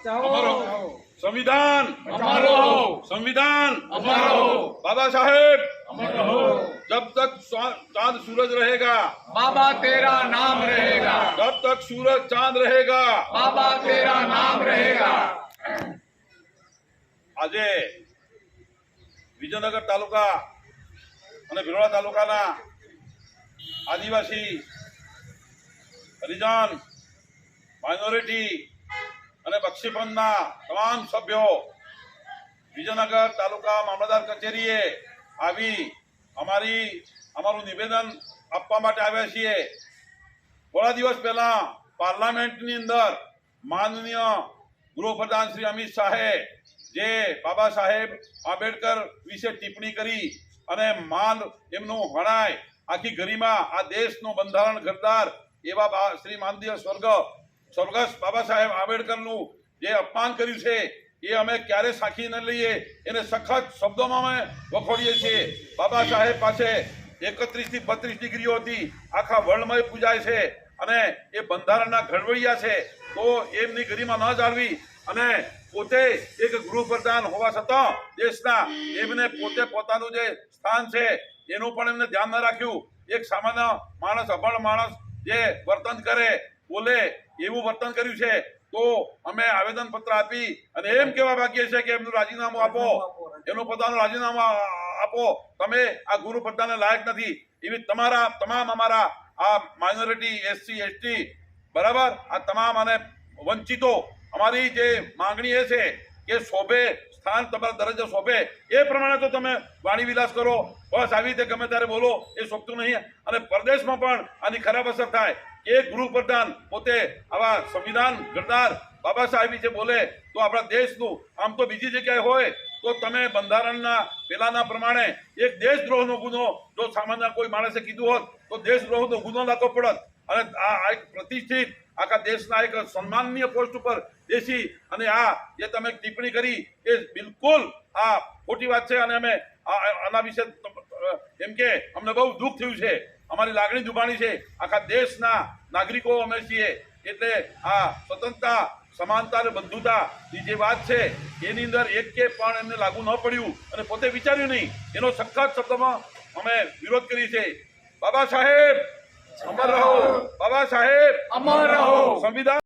બચાવો સંવિધાન અમારો संविधान અમારો बाबा साहेब અમારો जब तक स्वा- चांद सूरज रहेगा बाबा तेरा नाम रहेगा जब तक सूरज चांद रहेगा बाबा तेरा नाम रहेगा આજે વિજયનગર તાલુકા અને ભિલોડા તાલુકાના આદિવાસી હરિજન માઇનોરિટી અને બક્ષીપંથના તમામ સભ્યો વિજયનગર તાલુકા મામલતદાર કચેરીએ આવી અમારી, અમારું નિવેદન આપવા માટે આવ્યા છીએ. થોડા દિવસ પહેલા પાર્લામેન્ટની અંદર માનનીય ગૃહપ્રધાન શ્રી અમિત શાહે જે બાબા સાહેબ આંબેડકર વિશે ટિપ્પણી કરી અને માન એમનું હણાય આખી ગરિમા આ દેશનું બંધારણ ઘરદાર એવા શ્રી માનદીય સ્વર્ગ સ્વર્ગસ્થ બાબા સાહેબ આંબેડકરનું જે અપમાન કર્યું છે, એ અમે ક્યારે સાખી ન લઈએ, એને સખત શબ્દોમાં અમે વખોડીએ છીએ. બાબા સાહેબ પાસે એકત્રીસથી બત્રીસ ડિગ્રીઓ હતી, આખા વર્લ્ડમાં પૂજાય છે અને એ બંધારણના ઘડવૈયા છે, તો એમની ગરિમા ન જાળવી અને પોતે એક ગૃહપ્રધાન હોવા છતાં દેશના એમને પોતે પોતાનું જે સ્થાન છે, એનું પણ એમને ધ્યાન ન રાખ્યું. એક સામાન્ય માણસ, અભણ માણસ જે વર્તન કરે બોલે, એવું વર્તન કર્યું છે, તો અમે આવેદન પત્ર આપી અને એમ કેવા બાકી છે કે એમનું રાજીનામું આપો. એનું પોતાનું રાજીનામું આપો. તમે આ ગુરુ પ્રધાનને લાયક નથી. એવી તમારા, તમામ અમારા આ માઇનોરિટી એસસી એસટી બરાબર? આ તમામ અને વંચિતો, અમારી જે માંગણી એ છે કે શોભે, સ્થાન તમારા દરજ્જો શોભે. એ પ્રમાણે તો તમે વાણી વિલાસ કરો. બસ આવી રીતે ગમે ત્યારે બોલો, એ શોભતું નહીં. અને પરદેશમાં પણ આની ખરાબ અસર થાય. એક ગૃહપ્રધાન પોતે આવા સંવિધાન ઘડનાર બાબા સાહેબ વિશે બોલે, તો આપણા દેશનું, આમ તો બીજી જગ્યાએ હોય, તો તમે બંધારણના પેલાના પ્રમાણે એક દેશદ્રોહનો ગુનો, જો સામાન્ય કોઈ માણસે કીધું હોત, તો દેશદ્રોહનો ગુનો લાગો પડત. અને આ એક પ્રતિષ્ઠિત આખા દેશના એક સન્માનનીય પોસ્ટ ઉપર દેશી અને આ જે તમે ટિપ્પણી કરી, એ બિલકુલ આ ખોટી વાત છે. અને અમે આના વિશે એમ કે અમને બહુ દુઃખ થયું છે. અમારી લાગણી દુભાણી છે. આખા દેશના નાગરિકો અમે છીએ. એટલે આ સ્વતંત્રતા સમાનતા અને બંધુતા ની જે વાત છે એની અંદર એક કે પણ એમને લાગુ ન પડ્યું અને પોતે વિચાર્યું નહીં. એનો સખત શબ્દમાં અમે વિરોધ કરી છે. બાબા સાહેબ અમર રહો. બાબા સાહેબ અમર રહો. સંવિધાન